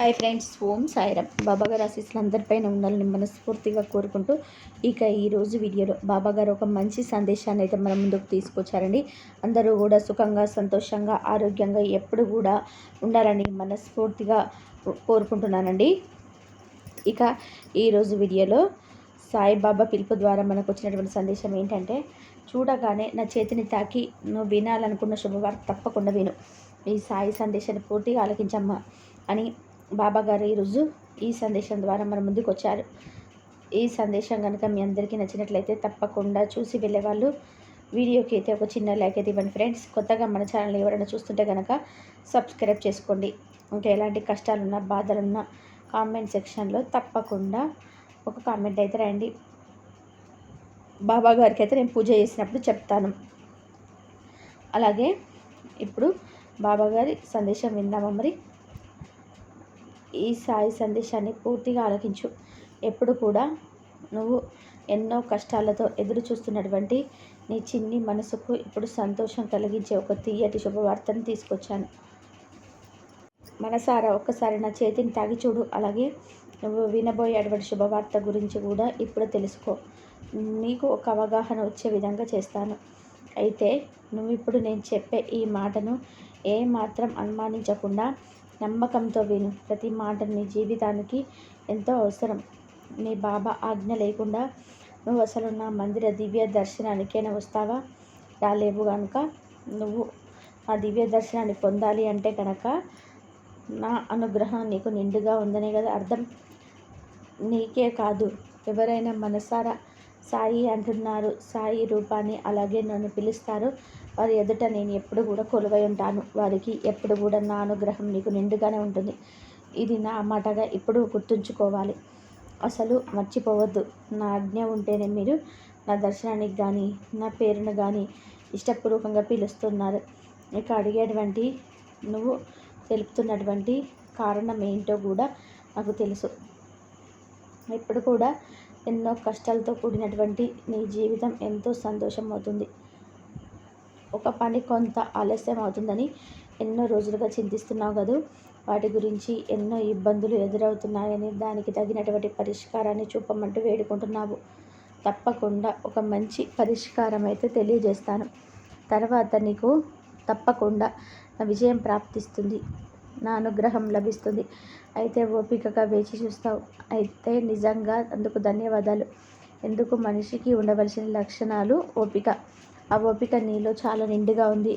Hi friends ఓం సాయిరామ్. బాబాగారు ఆశీస్సులు అందరిపైన ఉండాలని మనస్ఫూర్తిగా కోరుకుంటూ ఇక ఈరోజు వీడియోలో బాబాగారు ఒక మంచి సందేశాన్ని అయితే మన ముందుకు తీసుకొచ్చారండి. అందరూ కూడా సుఖంగా సంతోషంగా ఆరోగ్యంగా ఎప్పుడు కూడా ఉండాలని మనస్ఫూర్తిగా కోరుకుంటున్నానండి. ఇక ఈరోజు వీడియోలో సాయిబాబా పిలుపు ద్వారా మనకు వచ్చినటువంటి సందేశం ఏంటంటే చూడగానే నా చేతిని తాకి నువ్వు వినాలనుకున్న శుభవార్త తప్పకుండా విను. ఈ సాయి సందేశాన్ని పూర్తిగా ఆలకించమ్మా అని బాబా గారు ఈరోజు ఈ సందేశం ద్వారా మన ముందుకు వచ్చారు ఈ సందేశం కనుక మీ అందరికీ నచ్చినట్లయితే తప్పకుండా చూసి వెళ్ళే వాళ్ళు వీడియోకి అయితే ఒక చిన్న లైక్ అయితే ఇవ్వండి ఫ్రెండ్స్. కొత్తగా మన ఛానల్ ఎవరైనా చూస్తుంటే కనుక సబ్స్క్రైబ్ చేసుకోండి. ఇంకా ఎలాంటి కష్టాలున్నా బాధలున్నా కామెంట్ సెక్షన్లో తప్పకుండా ఒక కామెంట్ అయితే రండి బాబా గారికి అయితే నేను పూజ చేసినప్పుడు చెప్తాను. అలాగే ఇప్పుడు బాబాగారి సందేశం విందామా మరి? ఈ సాయి సందేశాన్ని పూర్తిగా ఆలకించు. ఎప్పుడు కూడా నువ్వు ఎన్నో కష్టాలతో ఎదురు చూస్తున్నటువంటి నీ చిన్ని మనసుకు ఇప్పుడు సంతోషం కలిగించే ఒక తీయటి శుభవార్తను తీసుకొచ్చాను. మనసారా ఒక్కసారి నా చేతిని తాగి చూడు. అలాగే నువ్వు వినబోయేటువంటి శుభవార్త గురించి కూడా ఇప్పుడు తెలుసుకో. నీకు ఒక అవగాహన వచ్చే విధంగా చేస్తాను. అయితే నువ్వు ఇప్పుడు నేను చెప్పే ఈ మాటను ఏ మాత్రం అనుమానించకుండా నమ్మకంతో విను. ప్రతి మాట నీ జీవితానికి ఎంతో అవసరం. నీ బాబా ఆజ్ఞ లేకుండా నువ్వు అసలు నా మందిర దివ్య దర్శనానికైనా వస్తావా? రాలేవు కనుక నువ్వు ఆ దివ్య దర్శనాన్ని పొందాలి అంటే కనుక నా అనుగ్రహం నీకు నిండుగా ఉందనే కదా అర్థం? నీకే కాదు. ఎవరైనా మనసారా సాయి అంటున్నారు. సాయి రూపాన్ని అలాగే నన్ను పిలుస్తారు. వారి ఎదుట నేను ఎప్పుడు కూడా కొలువై ఉంటాను. వారికి ఎప్పుడు కూడా నా అనుగ్రహం నీకు నిండుగానే ఉంటుంది. ఇది నా మాటగా ఇప్పుడు గుర్తుంచుకోవాలి. అసలు మర్చిపోవద్దు. నా ఆజ్ఞ ఉంటేనే మీరు నా దర్శనానికి కానీ నా పేరును కానీ ఇష్టపూర్వకంగా పిలుస్తున్నారు. ఇక అడిగేటువంటి నువ్వు తెలుపుతున్నటువంటి కారణం ఏంటో కూడా నాకు తెలుసు. ఇప్పుడు కూడా ఎన్నో కష్టాలతో కూడినటువంటి నీ జీవితం ఎంతో సంతోషం అవుతుంది ఒక పని కొంత ఆలస్యం అవుతుందని ఎన్నో రోజులుగా చింతిస్తున్నావు కదూ? వాటి గురించి ఎన్నో ఇబ్బందులు ఎదురవుతున్నాయని దానికి తగినటువంటి పరిష్కారాన్ని చూపమంటూ వేడుకుంటున్నావు. తప్పకుండా ఒక మంచి పరిష్కారం అయితే తెలియజేస్తాను. తర్వాత నీకు తప్పకుండా విజయం ప్రాప్తిస్తుంది. నా అనుగ్రహం లభిస్తుంది. అయితే ఓపికగా వేచి చూస్తావు. అయితే నిజంగా అందుకు ధన్యవాదాలు. ఎందుకు మనిషికి ఉండవలసిన లక్షణాలు ఓపిక. ఆ ఓపిక నీలో చాలా నిండుగా ఉంది.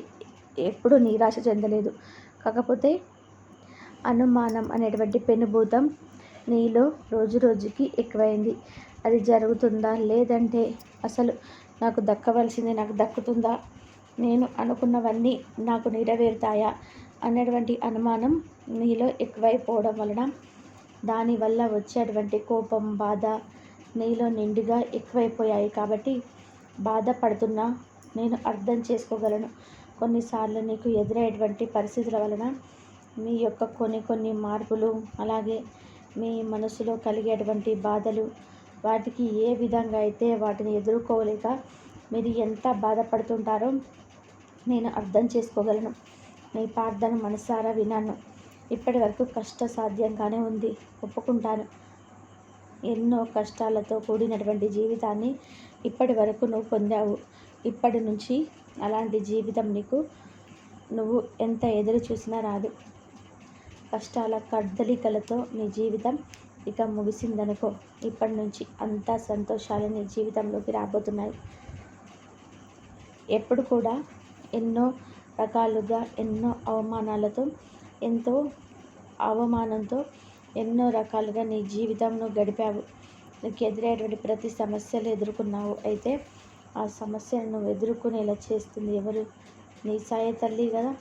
ఎప్పుడు నిరాశ చెందలేదు. కాకపోతే అనుమానం అనేటువంటి పెనుభూతం నీలో రోజు రోజుకి ఎక్కువైంది. అది జరుగుతుందా? లేదంటే అసలు నాకు దక్కవలసింది నాకు దక్కుతుందా? నేను అనుకున్నవన్నీ నాకు నెరవేరుతాయా? అన్నటువంటి అనుమానం నీలో ఎక్కువైపోవడం వలన దానివల్ల వచ్చేటువంటి కోపం బాధ నీలో నిండుగా ఎక్కువైపోయాయి కాబట్టి బాధపడుతున్నా నేను అర్థం చేసుకోగలను. కొన్నిసార్లు నీకు ఎదురయ్యేటువంటి పరిస్థితుల వలన మీ యొక్క కొన్ని కొన్ని మార్పులు అలాగే మీ మనసులో కలిగేటువంటి బాధలు వాటికి ఏ విధంగా అయితే వాటిని ఎదుర్కోలేక మీరు ఎంత బాధపడుతుంటారో నేను అర్థం చేసుకోగలను. నీ ప్రార్థన మనసారా విన్నాను. ఇప్పటి వరకు కష్ట సాధ్యంగానే ఉంది. ఒప్పుకుంటాను. ఎన్నో కష్టాలతో కూడినటువంటి జీవితాన్ని ఇప్పటి వరకు నువ్వు పొందావు. ఇప్పటి నుంచి అలాంటి జీవితం నీకు నువ్వు ఎంత ఎదురు చూసినా రాదు. కష్టాల కదలికలతో నీ జీవితం ఇక ముగిసిందనుకో. ఇప్పటి నుంచి అంతా సంతోషాలు నీ జీవితంలోకి రాబోతున్నాయి. ఎప్పుడు కూడా ఎన్నో రకాలుగా ఎన్నో అవమానాలతో ఎంతో అవమానంతో ఎన్నో రకాలుగా నీ జీవితంను గడిపావు. నీకు ఎదురయ్యేటువంటి ప్రతి సమస్యలు ఎదుర్కొన్నావు. అయితే ఆ సమస్యను నువ్వు ఎదుర్కొనేలా చేస్తుంది ఎవరు? నీ సాయ తల్లి కదా.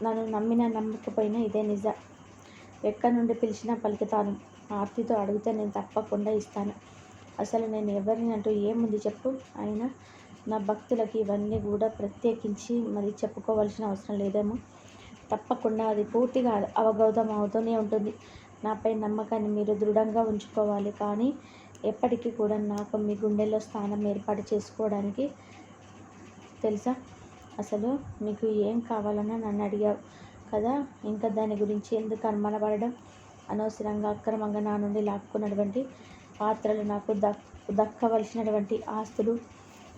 నన్ను నమ్మినా నమ్మకపోయినా ఇదే నిజ. ఎక్కడి నుండి పిలిచినా పలుకుతాను. ఆర్తితో అడిగితే నేను తప్పకుండా ఇస్తాను. అసలు నేను ఎవరిని అంటూ ఏముంది చెప్పు. అయినా నా భక్తులకి ఇవన్నీ కూడా ప్రత్యేకించి మరి చెప్పుకోవాల్సిన అవసరం లేదేమో. తప్పకుండా అది పూర్తిగా అవగౌతం అవుతూనే ఉంటుంది. నాపై నమ్మకాన్ని మీరు దృఢంగా ఉంచుకోవాలి. కానీ ఎప్పటికీ కూడా నాకు మీ గుండెల్లో స్థానం ఏర్పాటు చేసుకోవడానికి తెలుసా? అసలు మీకు ఏం కావాలన్నా నన్ను అడిగావు కదా? ఇంకా దాని గురించి ఎందుకు అనుమానపడడం? అనవసరంగా అక్రమంగా నా నుండి లాక్కున్నటువంటి పాత్రలు నాకు దక్ దక్కవలసినటువంటి ఆస్తులు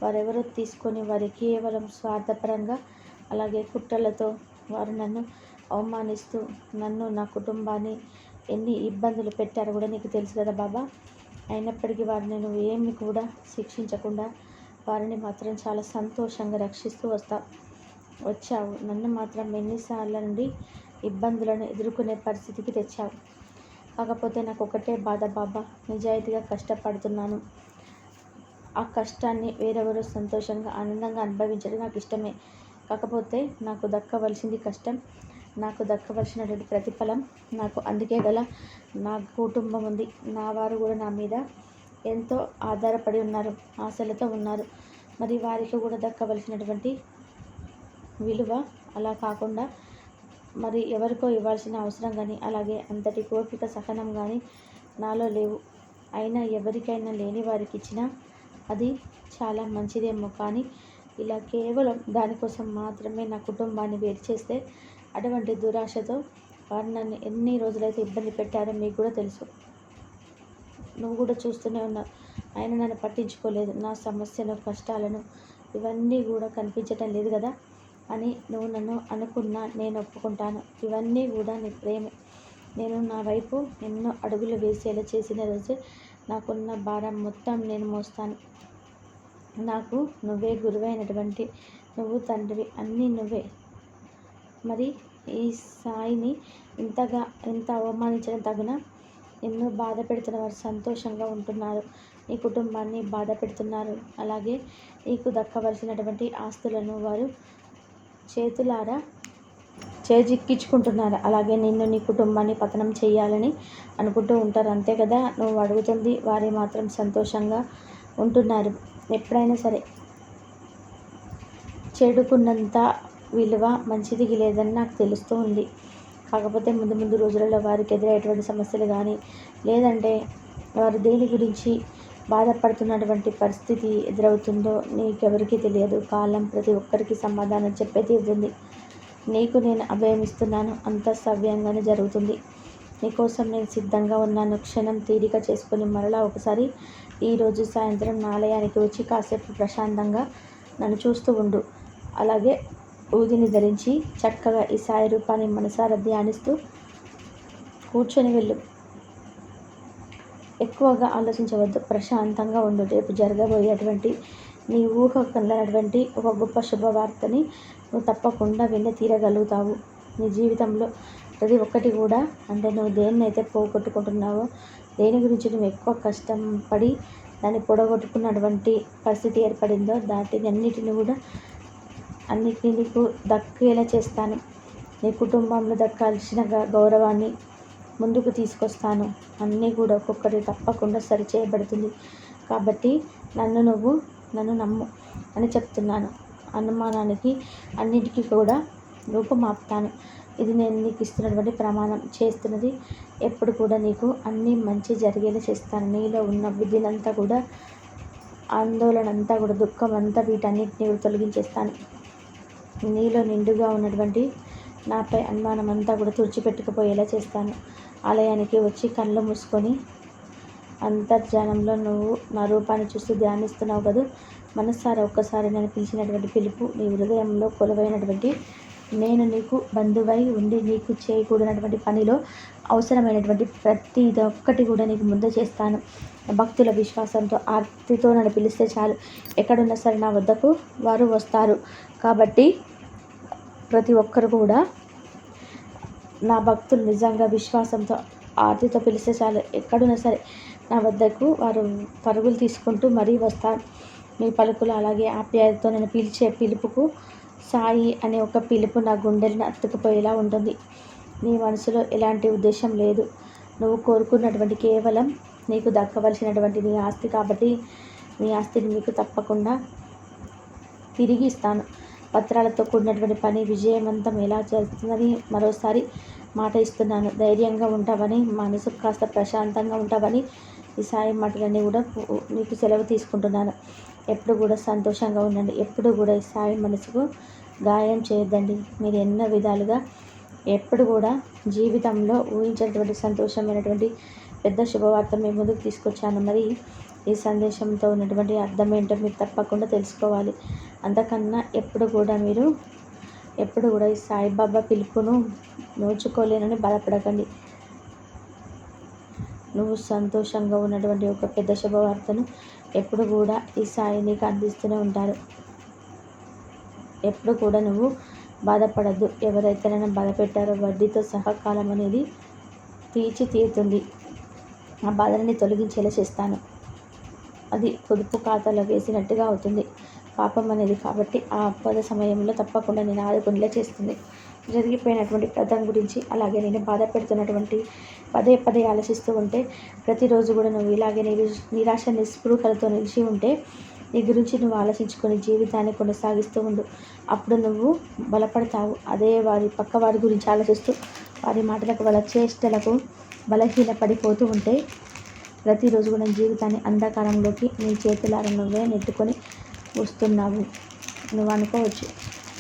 వారెవరో తీసుకొని వారి కేవలం స్వార్థపరంగా అలాగే కుట్రలతో వారు నన్ను అవమానిస్తూ నన్ను నా కుటుంబాన్ని ఎన్ని ఇబ్బందులు పెట్టారో కూడా నీకు తెలుసు కదా బాబా. అయినప్పటికీ వారిని నేను ఏమి కూడా శిక్షించకుండా వారిని మాత్రం చాలా సంతోషంగా రక్షిస్తూ వస్తా వచ్చావు. నన్ను మాత్రం ఎన్నిసార్ల నుండి ఇబ్బందులను ఎదుర్కొనే పరిస్థితికి తెచ్చావు. కాకపోతే నాకు ఒకటే బాధ బాబా. నిజాయితీగా కష్టపడుతున్నాను. ఆ కష్టాన్ని వేరెవరు సంతోషంగా ఆనందంగా అనుభవించడం నాకు ఇష్టమే. కాకపోతే నాకు దక్కవలసింది కష్టం. నాకు దక్కవలసినటువంటి ప్రతిఫలం నాకు అందుకే గల నా కుటుంబం ఉంది. నా వారు కూడా నా మీద ఎంతో ఆధారపడి ఉన్నారు ఆశలతో ఉన్నారు. మరి వారికి కూడా దక్కవలసినటువంటి విలువ అలా కాకుండా మరి ఎవరికో ఇవ్వాల్సిన అవసరం కానీ అలాగే అంతటి కోపిక సహనం కానీ నాలో లేవు. అయినా ఎవరికైనా లేని వారికి ఇచ్చినా అది చాలా మంచిదేమో కానీ ఇలా కేవలం దానికోసం మాత్రమే నా కుటుంబాన్ని వేరు చేస్తే అటువంటి దురాశతో వారు నన్ను ఎన్ని రోజులైతే ఇబ్బంది పెట్టారో మీకు కూడా తెలుసు. నువ్వు కూడా చూస్తూనే ఉన్నావు. ఆయన నన్ను పట్టించుకోలేదు. నా సమస్యను కష్టాలను ఇవన్నీ కూడా కనిపించటం లేదు కదా అని నువ్వు నన్ను అనుకున్నా నేను ఒప్పుకుంటాను. ఇవన్నీ కూడా నీ ప్రేమే. నేను నా వైపు ఎన్నో అడుగులు వేసేలా చేసిన రోజే నాకున్న భారం మొత్తం నేను మోస్తాను. నాకు నువ్వే గురువైనటువంటి నువ్వు తండ్రివి అన్నీ నువ్వే. మరి ఈ సాయిని ఇంతగా ఇంత అవమానించడం తగున ఎన్నో బాధ పెడుతున్న వారు సంతోషంగా ఉంటున్నారు. నీ కుటుంబాన్ని బాధ పెడుతున్నారు. అలాగే నీకు దక్కవలసినటువంటి ఆస్తులను వారు చేతులారా చేజిక్కించుకుంటున్నారు. అలాగే నిన్ను నీ కుటుంబాన్ని పతనం చేయాలని అనుకుంటూ ఉంటారు. అంతే కదా? నువ్వు అడుగుతుంది వారే మాత్రం సంతోషంగా ఉంటున్నారు. ఎప్పుడైనా సరే. చెడుకున్నంత విలువ మంచిదికి లేదని నాకు తెలుస్తూ ఉంది. కాకపోతే ముందు ముందు రోజులలో వారికి ఎదురయ్యేటువంటి సమస్యలు కానీ లేదంటే వారు దేని గురించి బాధపడుతున్నటువంటి పరిస్థితి ఎదురవుతుందో నీకెవరికి తెలియదు. కాలం ప్రతి ఒక్కరికి సమాధానం చెప్పే తీరుతుంది. నీకు నేను అభయమిస్తున్నాను అంత సవ్యంగానే జరుగుతుంది. నీకోసం నేను సిద్ధంగా ఉన్నాను. క్షణం తీరిక చేసుకొని మరలా ఒకసారి ఈరోజు సాయంత్రం ఆలయానికి వచ్చి కాసేపు ప్రశాంతంగా నన్ను చూస్తూ ఉండు. అలాగే ఊదిని ధరించి చక్కగా ఈ సాయి రూపాన్ని మనసారా ధ్యానిస్తూ కూర్చొని వెళ్ళు. ఎక్కువగా ఆలోచించవద్దు. ప్రశాంతంగా ఉండు. రేపు జరగబోయేటువంటి నీ ఊహ కందనటువంటి ఒక గొప్ప శుభవార్తని నువ్వు తప్పకుండా విని తీరగలుగుతావు. నీ జీవితంలో ప్రతి ఒక్కటి కూడా అంటే నువ్వు దేన్నైతే పోగొట్టుకుంటున్నావో దేని గురించి నువ్వు ఎక్కువ కష్టం పడి దాన్ని పొడగొట్టుకున్నటువంటి పరిస్థితి ఏర్పడిందో దాటిని అన్నిటిని కూడా అన్నిటినీ నీకు దక్కేలా చేస్తాను. నీ కుటుంబంలో దక్కాల్సిన గౌరవాన్ని ముందుకు తీసుకొస్తాను. అన్నీ కూడా ఒక్కొక్కటి తప్పకుండా సరి చేయబడుతుంది కాబట్టి నన్ను నువ్వు నన్ను నమ్ము అని చెప్తున్నాను. అనుమానానికి అన్నిటికీ కూడా రూపమాపుతాను. ఇది నేను నీకు ఇస్తున్నటువంటి ప్రమాణం చేస్తున్నది. ఎప్పుడు కూడా నీకు అన్నీ మంచి జరిగేలా చేస్తాను. నీలో ఉన్న విధినంతా కూడా ఆందోళన అంతా కూడా దుఃఖం అంతా వీటన్నిటిని కూడా తొలగించేస్తాను. నీలో నిండుగా ఉన్నటువంటి నాపై అనుమానం అంతా కూడా తుడిచిపెట్టుకుపోయేలా చేస్తాను. ఆలయానికి వచ్చి కళ్ళు మూసుకొని అంతర్జానంలో నువ్వు నా రూపాన్ని చూస్తూ ధ్యానిస్తున్నావు కదా? మనస్సారా ఒక్కసారి నేను పిలిచినటువంటి పిలుపు నీ హృదయంలో కొలువైనటువంటి నేను నీకు బంధువై ఉండి నీకు చేయకూడనటువంటి పనిలో అవసరమైనటువంటి ప్రతి ఒక్కటి కూడా నీకు ముందు చేస్తాను. భక్తుల విశ్వాసంతో ఆర్తితో నన్ను పిలిస్తే చాలు. ఎక్కడున్నా సరే నా వద్దకు వారు వస్తారు. కాబట్టి ప్రతి ఒక్కరు కూడా నా భక్తులు నిజంగా విశ్వాసంతో ఆర్తితో పిలిస్తే చాలు. ఎక్కడున్నా సరే నా వద్దకు వారు పరుగులు తీసుకుంటూ మరీ వస్తారు. మీ పలుకులు అలాగే ఆప్యాయతతో నేను పిలిచే పిలుపుకు సాయి అనే ఒక పిలుపు నా గుండెలను అత్తుకుపోయేలా ఉంటుంది. నీ మనసులో ఎలాంటి ఉద్దేశం లేదు. నువ్వు కోరుకున్నటువంటి కేవలం నీకు దక్కవలసినటువంటి నీ ఆస్తి కాబట్టి నీ ఆస్తిని మీకు తప్పకుండా తిరిగి ఇస్తాను. పత్రాలతో కూడినటువంటి పని విజయవంతం ఎలా చేస్తుందని మరోసారి మాట ఇస్తున్నాను. ధైర్యంగా ఉంటావని మనసు కాస్త ప్రశాంతంగా ఉంటావని ఈ సాయం మాటలన్నీ కూడా నీకు సెలవు తీసుకుంటున్నాను ఎప్పుడు కూడా సంతోషంగా ఉండండి. ఎప్పుడు కూడా ఈ సాయి మనసుకు గాయం చేయొద్దండి. మీరు ఎన్నో విధాలుగా ఎప్పుడు కూడా జీవితంలో ఊహించినటువంటి సంతోషమైనటువంటి పెద్ద శుభవార్త మేము ముందుకు తీసుకొచ్చాను. మరి ఈ సందేశంతో ఉన్నటువంటి అర్థం ఏంటో మీరు తప్పకుండా తెలుసుకోవాలి. అంతకన్నా ఎప్పుడు కూడా మీరు ఎప్పుడు కూడా ఈ సాయిబాబా పిలుపును నోచుకోలేనని బాధపడకండి. నువ్వు సంతోషంగా ఉన్నటువంటి ఒక పెద్ద శుభవార్తను ఎప్పుడు కూడా ఈ సాయి నీకు అందిస్తూనే ఉంటారు. ఎప్పుడు కూడా నువ్వు బాధపడద్దు. ఎవరైతే నన్ను బాధ పెట్టారో వడ్డీతో సహకాలం అనేది తీర్చి తీరుతుంది. ఆ బాధని తొలగించేలా చేస్తాను. అది పొదుపు ఖాతాలో వేసినట్టుగా అవుతుంది. పాపం అనేది కాబట్టి ఆ ఆపద సమయంలో తప్పకుండా నేను ఆదుకునేలా చేస్తుంది. జరిగిపోయినటువంటి గతం గురించి అలాగే నేను బాధ పెడుతున్నటువంటి పదే పదే ఆలోచిస్తూ ఉంటే ప్రతిరోజు కూడా నువ్వు ఇలాగే నిరాశ నిస్పృహలతో నిలిచి ఉంటే నీ గురించి నువ్వు ఆలోచించుకొని జీవితాన్ని కొనసాగిస్తూ ఉండు. అప్పుడు నువ్వు బలపడతావు. అదే వారి పక్క వారి గురించి ఆలోచిస్తూ వారి మాటలకు వాళ్ళ చేష్టలకు బలహీన పడిపోతూ ఉంటే ప్రతిరోజు కూడా జీవితాన్ని అంధకారంలోకి నీ చేతులారా నువ్వే నెట్టుకొని వస్తున్నావు. నువ్వు అనుకోవచ్చు.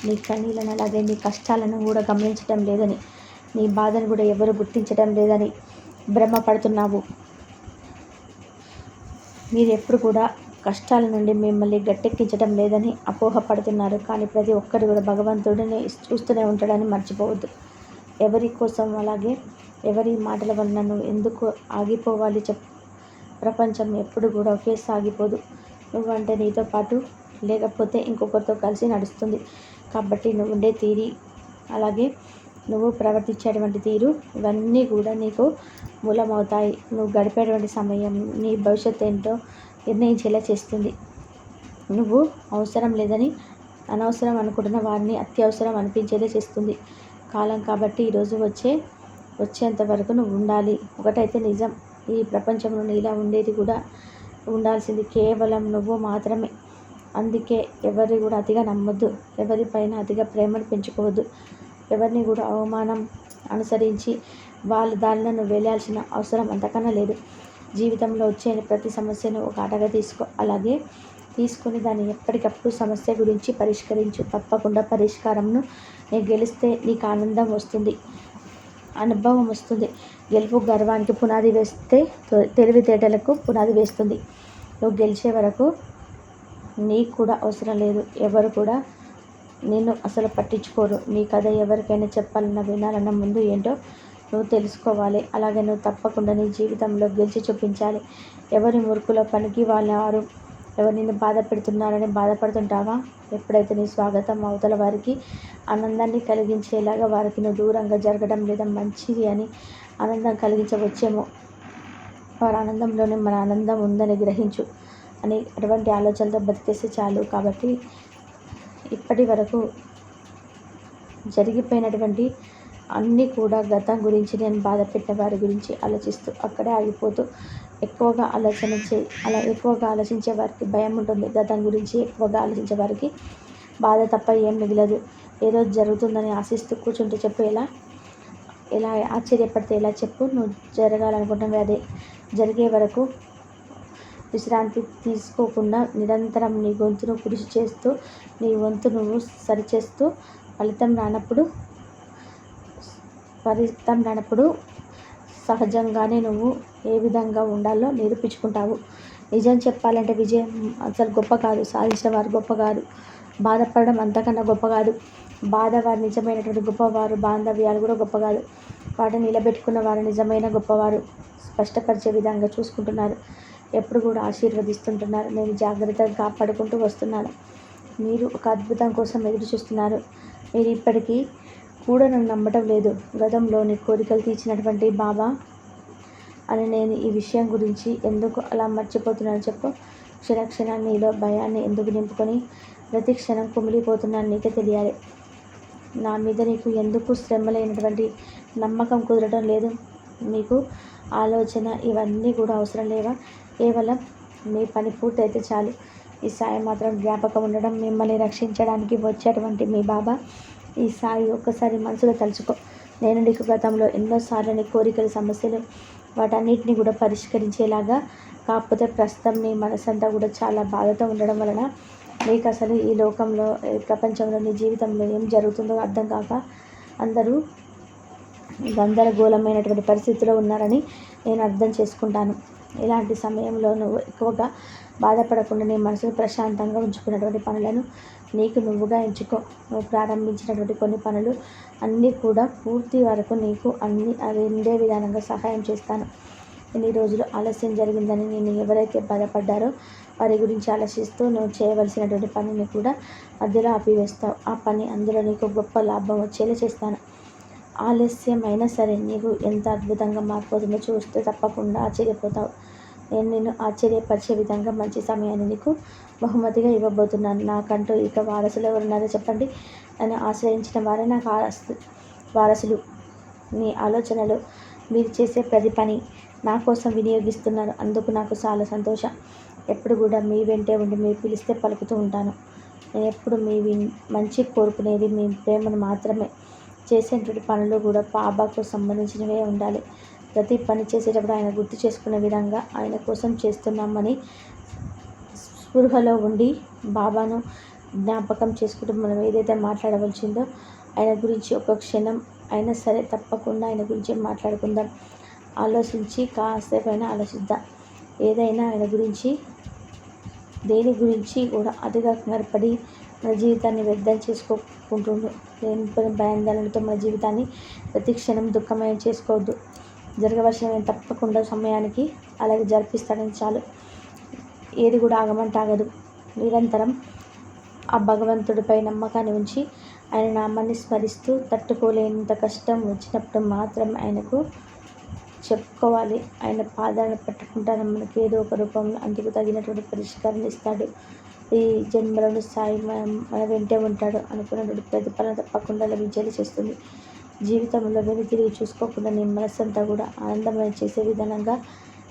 నీ కన్నీళ్ళను అలాగే నీ కష్టాలను కూడా గమనించడం లేదని నీ బాధను కూడా ఎవరు గుర్తించడం లేదని భ్రమపడుతున్నావు. మీరు ఎప్పుడు కూడా కష్టాల నుండి మిమ్మల్ని గట్టెక్కించడం లేదని అపోహపడుతున్నారు. కానీ ప్రతి ఒక్కరు కూడా భగవంతుడిని చూస్తూనే ఉంటాడని మర్చిపోవద్దు. ఎవరి కోసం అలాగే ఎవరి మాటల వలన నువ్వు ఎందుకు ఆగిపోవాలి చెప్? ప్రపంచం ఎప్పుడు కూడా ఒకే సాగిపోదు నువ్వంటే నీతో పాటు లేకపోతే ఇంకొకరితో కలిసి నడుస్తుంది. కాబట్టి నువ్వు ఉండే తీరి. అలాగే నువ్వు ప్రవర్తించేటువంటి తీరు ఇవన్నీ కూడా నీకు మూలమవుతాయి. నువ్వు గడిపేటువంటి సమయం నీ భవిష్యత్తు ఏంటో నిర్ణయించేలా చేస్తుంది. నువ్వు అవసరం లేదని అనవసరం అనుకుంటున్న వారిని అత్యవసరం అనిపించేలా చేస్తుంది. కాలం కాబట్టి ఈరోజు వచ్చే వచ్చేంత వరకు నువ్వు ఉండాలి. ఒకటైతే నిజం. ఈ ప్రపంచంలో ఇలా ఉండేది కూడా ఉండాల్సింది. కేవలం నువ్వు మాత్రమే. అందుకే ఎవరిని కూడా అతిగా నమ్మొద్దు. ఎవరిపైన అతిగా ప్రేమను పెంచుకోవద్దు. ఎవరిని కూడా అవమానం అనుసరించి వాళ్ళ దారిలను నువ్వు వెళ్ళాల్సిన అవసరం అంతకన్నా లేదు. జీవితంలో వచ్చే ప్రతి సమస్యను ఒక ఆటగా తీసుకో. అలాగే తీసుకొని దాన్ని ఎప్పటికప్పుడు సమస్య గురించి పరిష్కరించు. తప్పకుండా పరిష్కారంను నేను గెలిస్తే నీకు ఆనందం వస్తుంది. అనుభవం వస్తుంది. గెలుపు గర్వానికి పునాది వేస్తే తెలివితేటలకు పునాది వేస్తుంది. నువ్వు గెలిచే వరకు నీకు కూడా అవసరం లేదు. ఎవరు కూడా నిన్ను అసలు పట్టించుకోరు. నీ కథ ఎవరికైనా చెప్పాలన్నా వినాలన్న ముందు ఏంటో నువ్వు తెలుసుకోవాలి. అలాగే నువ్వు తప్పకుండా నీ జీవితంలో గెలిచి చూపించాలి. ఎవరి మురుకులో పనికి వాళ్ళారు ఎవరు నిన్ను బాధ పెడుతున్నారని బాధపడుతుంటావా? ఎప్పుడైతే నీ స్వాగతం అవతల వారికి ఆనందాన్ని కలిగించేలాగా వారికి నువ్వు దూరంగా జరగడం లేదా మంచిది అని ఆనందం కలిగించవచ్చేమో. వారి ఆనందంలోనే మన ఆనందం ఉందని గ్రహించు. అని అటువంటి ఆలోచనలతో బతికేస్తే చాలు. కాబట్టి ఇప్పటి వరకు జరిగిపోయినటువంటి అన్నీ కూడా గతం గురించి నేను బాధ పెట్టిన వారి గురించి ఆలోచిస్తూ అక్కడే ఆగిపోతూ ఎక్కువగా ఆలోచన చే అలా ఎక్కువగా ఆలోచించే వారికి భయం ఉంటుంది. గతం గురించి ఎక్కువగా ఆలోచించే వారికి బాధ తప్ప ఏం మిగలదు. ఏదో జరుగుతుందని ఆశిస్తూ కూర్చుంటే చెప్పు ఎలా? ఎలా ఆశ్చర్యపడితే ఎలా చెప్పు? నువ్వు జరగాలనుకుంటున్నవి అదే. జరిగే వరకు విశ్రాంతి తీసుకోకుండా నిరంతరం నీ గొంతును కృషి చేస్తూ నీ వంతు నువ్వు సరిచేస్తూ ఫలితం రానప్పుడు ఫలితం రానప్పుడు సహజంగానే నువ్వు ఏ విధంగా ఉండాలో నిరూపించుకుంటావు. నిజం చెప్పాలంటే విజయం అసలు గొప్ప కాదు. సాధించిన వారు గొప్ప కాదు బాధపడడం అంతకన్నా గొప్ప కాదు బాధ వారు నిజమైనటువంటి గొప్పవారు. బాంధవ్యాలు కూడా గొప్ప కాదు వాటిని నిలబెట్టుకున్న వారు నిజమైన గొప్పవారు. స్పష్టపరిచే విధంగా చూసుకుంటున్నారు. ఎప్పుడు కూడా ఆశీర్వదిస్తుంటున్నారు. నేను జాగ్రత్తగా కాపాడుకుంటూ వస్తున్నాను. మీరు ఒక అద్భుతం కోసం ఎదురు చూస్తున్నారు. మీరు ఇప్పటికీ కూడా నన్ను నమ్మటం లేదు. గతంలోని కోరికలు తీర్చినటువంటి బాబా అని నేను ఈ విషయం గురించి ఎందుకు అలా మర్చిపోతున్నాను చెప్పు. క్షణ నీలో భయాన్ని ఎందుకు నింపుకొని ప్రతి క్షణం కుమిలిపోతున్నాను నీకే తెలియాలి. నా మీద నీకు ఎందుకు శ్రమలైనటువంటి నమ్మకం కుదరడం లేదు. మీకు ఆలోచన ఇవన్నీ కూడా అవసరం లేవా? కేవలం మీ పని పూర్తయితే చాలు. ఈ సాయి మాత్రం జ్ఞాపకం ఉండడం మిమ్మల్ని రక్షించడానికి వచ్చేటువంటి మీ బాబా ఈ సాయి ఒక్కసారి మనసులో తలుచుకో. నేను నీకు గతంలో ఎన్నోసార్లు నీ కోరికలు సమస్యలు వాటన్నిటిని కూడా పరిష్కరించేలాగా కాకపోతే ప్రస్తుతం నీ మనసంతా కూడా చాలా బాధతో ఉండడం వలన నీకు అసలు ఈ లోకంలో ప్రపంచంలో నీ జీవితంలో ఏం జరుగుతుందో అర్థం కాక అందరూ గందరగోళమైనటువంటి పరిస్థితిలో ఉన్నారని నేను అర్థం చేసుకుంటాను. ఇలాంటి సమయంలో నువ్వు ఎక్కువగా బాధపడకుండా నీ మనసును ప్రశాంతంగా ఉంచుకున్నటువంటి పనులను నీకు నువ్వుగా ఎంచుకో. నువ్వు ప్రారంభించినటువంటి కొన్ని పనులు అన్నీ కూడా పూర్తి వరకు నీకు అన్ని అది ఉండే విధానంగా సహాయం చేస్తాను. ఎన్ని రోజులు ఆలస్యం జరిగిందని నేను ఎవరైతే బాధపడ్డారో వారి గురించి ఆలోచిస్తూ నువ్వు చేయవలసినటువంటి పనిని కూడా మధ్యలో ఆపివేస్తావు. ఆ పని అందులో నీకు గొప్ప లాభం వచ్చేలా చేస్తాను. ఆలస్యం అయినా సరే నీకు ఎంత అద్భుతంగా మారిపోతుందో చూస్తే తప్పకుండా ఆశ్చర్యపోతావు. నేను నిన్ను ఆశ్చర్యపరిచే విధంగా మంచి సమయాన్ని నీకు బహుమతిగా ఇవ్వబోతున్నాను. నాకంటూ ఇక వారసులు ఎవరున్నారో చెప్పండి. నన్ను ఆశ్రయించిన వారే నాకు ఆరసు వారసులు. మీ ఆలోచనలు మీరు చేసే ప్రతి పని నా కోసం వినియోగిస్తున్నారు. అందుకు నాకు చాలా సంతోషం. ఎప్పుడు కూడా మీ వెంటే ఉండి మీరు పిలిస్తే పలుకుతూ ఉంటాను. నేను ఎప్పుడు మీ మంచి కోరుకునేది మీ ప్రేమను మాత్రమే. చేసేటువంటి పనులు కూడా బాబాకు సంబంధించినవే ఉండాలి. ప్రతి పని చేసేటప్పుడు ఆయన గుర్తు చేసుకునే విధంగా ఆయన కోసం చేస్తున్నామని స్పృహలో ఉండి బాబాను జ్ఞాపకం చేసుకుంటూ మనం ఏదైతే మాట్లాడవలసిందో ఆయన గురించి ఒక క్షణం అయినా సరే తప్పకుండా ఆయన గురించి మాట్లాడుకుందాం. ఆలోచించి కాసేపైనా ఆలోచిద్దాం. ఏదైనా ఆయన గురించి దేని గురించి కూడా అతిగా కంగారుపడి మన జీవితాన్ని వ్యర్థం చేసుకోకుంటుండు లేని భయాందోళనతో మన జీవితాన్ని ప్రతి క్షణం దుఃఖమయం చేసుకోవద్దు. జరగవలసినవి తప్పకుండా సమయానికి అలాగే జరిపిస్తాడని చాలు. ఏది కూడా ఆగమంటే ఆగదు నిరంతరం ఆ భగవంతుడిపై నమ్మకాన్ని ఉంచి ఆయన నామాన్ని స్మరిస్తూ తట్టుకోలేనంత కష్టం వచ్చినప్పుడు మాత్రం ఆయనకు చెప్పుకోవాలి. ఆయన పాదాలను పట్టుకుంటాను మనకి ఏదో ఒక రూపంలో అందుకు తగినటువంటి పరిష్కారం ఇస్తాడు. ఈ జన్మలను సాయి మన వెంటే ఉంటాడు అనుకున్నటువంటి ప్రతిఫలం తప్పకుండా లభించేలా చేస్తుంది. జీవితంలో వెను తిరిగి చూసుకోకుండా నీ మనసంతా కూడా ఆనందమయం చేసే విధానంగా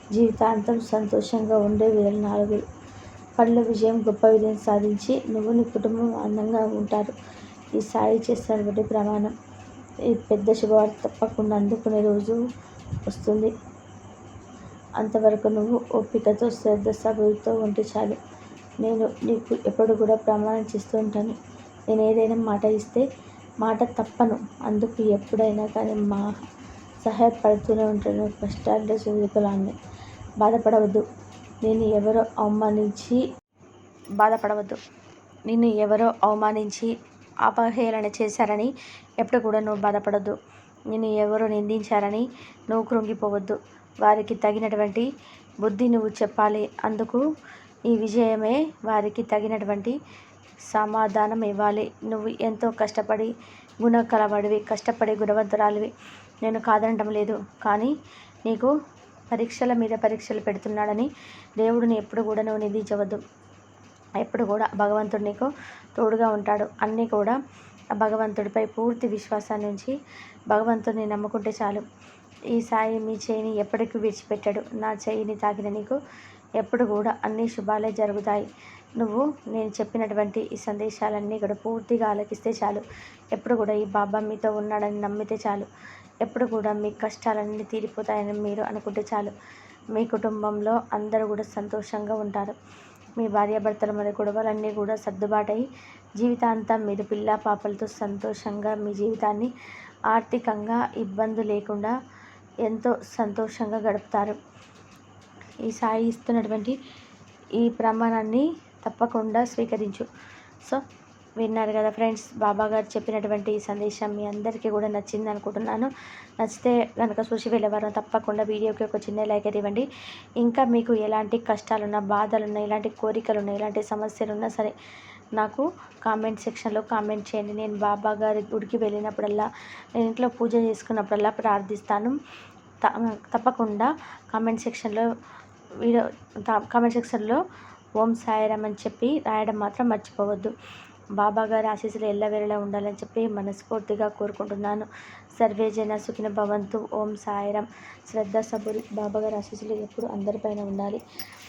జీవితాంతం సంతోషంగా ఉండే వీళ్ళు నాలుగు. పనుల విజయం గొప్ప విజయం సాధించి నువ్వు నీ కుటుంబం ఆనందంగా ఉంటారు. ఈ సాయి చేస్తున్నటువంటి ప్రమాణం ఈ పెద్ద శుభవార్త తప్పకుండా అందుకునే రోజు వస్తుంది. అంతవరకు నువ్వు ఓపికతో శ్రద్ధ సభతో ఉంటే చాలు. నేను నీకు ఎప్పుడు కూడా ప్రమాణం చేస్తూ ఉంటాను. నేను ఏదైనా మాట ఇస్తే మాట తప్పను. అందుకు ఎప్పుడైనా కానీ మా సహాయపడుతూనే ఉంటాను. కష్టాలు సుఖాన్ని బాధపడవద్దు. నేను ఎవరో అవమానించి బాధపడవద్దు. నిన్ను ఎవరో అవమానించి అపహేళన చేశారని ఎప్పుడు కూడా నువ్వు బాధపడద్దు. నిన్ను ఎవరో నిందించారని నువ్వు కృంగిపోవద్దు. వారికి తగినటువంటి బుద్ధి నువ్వు చెప్పాలి. అందుకు ఈ విజయమే వారికి తగినటువంటి సమాధానం ఇవ్వాలి. నువ్వు ఎంతో కష్టపడి గుణకలవాడివి కష్టపడి గుణవంతురాలివి. నేను కాదనటం లేదు. కానీ నీకు పరీక్షల మీద పరీక్షలు పెడుతున్నాడని దేవుడిని ఎప్పుడు కూడా నువ్వు నిధించవద్దు ఎప్పుడు కూడా భగవంతుడు నీకు తోడుగా ఉంటాడు. అన్నీ కూడా భగవంతుడిపై పూర్తి విశ్వాసాన్ని ఉంచి భగవంతుడిని నమ్ముకుంటే చాలు. ఈ సాయి మీ చేయిని ఎప్పటికీ విడిచిపెట్టాడు. నా చేయిని తాకిన నీకు ఎప్పుడు కూడా అన్ని శుభాలే జరుగుతాయి. నువ్వు నేను చెప్పినటువంటి ఈ సందేశాలన్నీ కూడా పూర్తిగా ఆలకిస్తే చాలు. ఎప్పుడు కూడా ఈ బాబా మీతో ఉన్నాడని నమ్మితే చాలు. ఎప్పుడు కూడా మీ కష్టాలన్నీ తీరిపోతాయని మీరు అనుకుంటే చాలు. మీ కుటుంబంలో అందరూ కూడా సంతోషంగా ఉంటారు. మీ భార్యాభర్తల మధ్య గొడవలన్నీ కూడా సర్దుబాటై జీవితాంతం మీరు పిల్ల పాపలతో సంతోషంగా మీ జీవితాన్ని ఆర్థికంగా ఇబ్బంది లేకుండా ఎంతో సంతోషంగా గడుపుతారు. ఈ సాయి ఇస్తున్నటువంటి ఈ ప్రమాణాన్ని తప్పకుండా స్వీకరించు. సో విన్నారు కదా ఫ్రెండ్స్ బాబా గారు చెప్పినటువంటి ఈ సందేశం మీ అందరికీ కూడా నచ్చింది అనుకుంటున్నాను. నచ్చితే కనుక చూసి వెళ్ళేవారు తప్పకుండా వీడియోకి ఒక చిన్న లైక్ అయితే ఇవ్వండి. ఇంకా మీకు ఎలాంటి కష్టాలున్నా బాధలున్నా ఎలాంటి కోరికలున్నా ఎలాంటి సమస్యలు ఉన్నా సరే నాకు కామెంట్ సెక్షన్లో కామెంట్ చేయండి. నేను బాబా గారి గుడికి వెళ్ళినప్పుడల్లా నేను ఇంట్లో పూజ చేసుకున్నప్పుడల్లా ప్రార్థిస్తాను. తప్పకుండా కామెంట్ సెక్షన్లో వీడియో కామెంట్ సెక్షన్లో ఓం సాయిరామ్ అని చెప్పి రాయడం మాత్రం మర్చిపోవద్దు. బాబా గారి ఆశీస్సులు ఎల్లవేళలా ఉండాలని చెప్పి మనస్ఫూర్తిగా కోరుకుంటున్నాను. సర్వే జన సుఖిన భవంతు. ఓం సాయిరామ్ శ్రద్ధ సబురి. బాబా గారి ఆశీస్సులు ఎప్పుడు అందరిపైన ఉండాలి.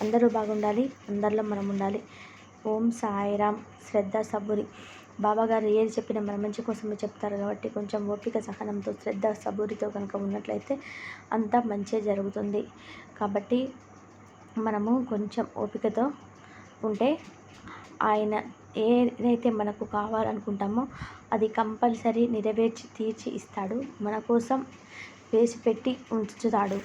అందరూ బాగుండాలి. అందరిలో మనం ఉండాలి. ఓం సాయిరామ్ శ్రద్ధ సబురి. బాబాగారు ఏది చెప్పినా మన మంచి కోసమే చెప్తారు కాబట్టి కొంచెం ఓపిక సహనంతో శ్రద్ధ సబూరితో కనుక ఉన్నట్లయితే అంతా మంచి జరుగుతుంది. కాబట్టి మనము కొంచెం ఓపికతో ఉంటే ఆయన ఏదైతే మనకు కావాలనుకుంటామో అది కంపల్సరీ నెరవేర్చి తీర్చి ఇస్తాడు. మన కోసం వేసి పెట్టి ఉంచుతాడు.